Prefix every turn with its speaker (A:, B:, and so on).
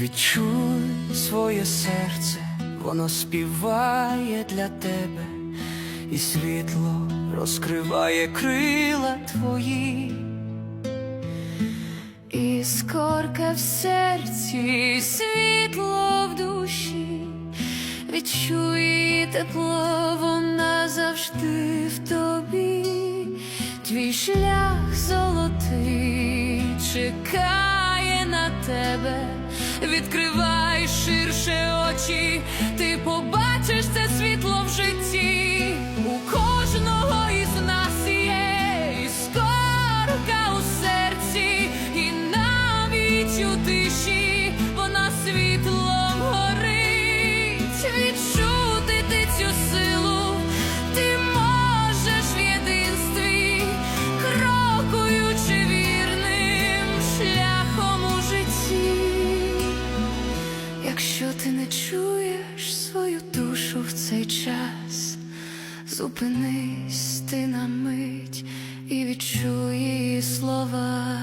A: Відчуй своє серце, воно співає для тебе, і світло розкриває крила твої.
B: Іскорка в серці, світло в душі, відчуй тепло, вона завжди в тобі, твій шлях золотий чекає на тебе, відкривай ширше очі, ти побачиш Якщо ти не чуєш свою душу в цей час, зупинись ти на мить і відчуй її слова.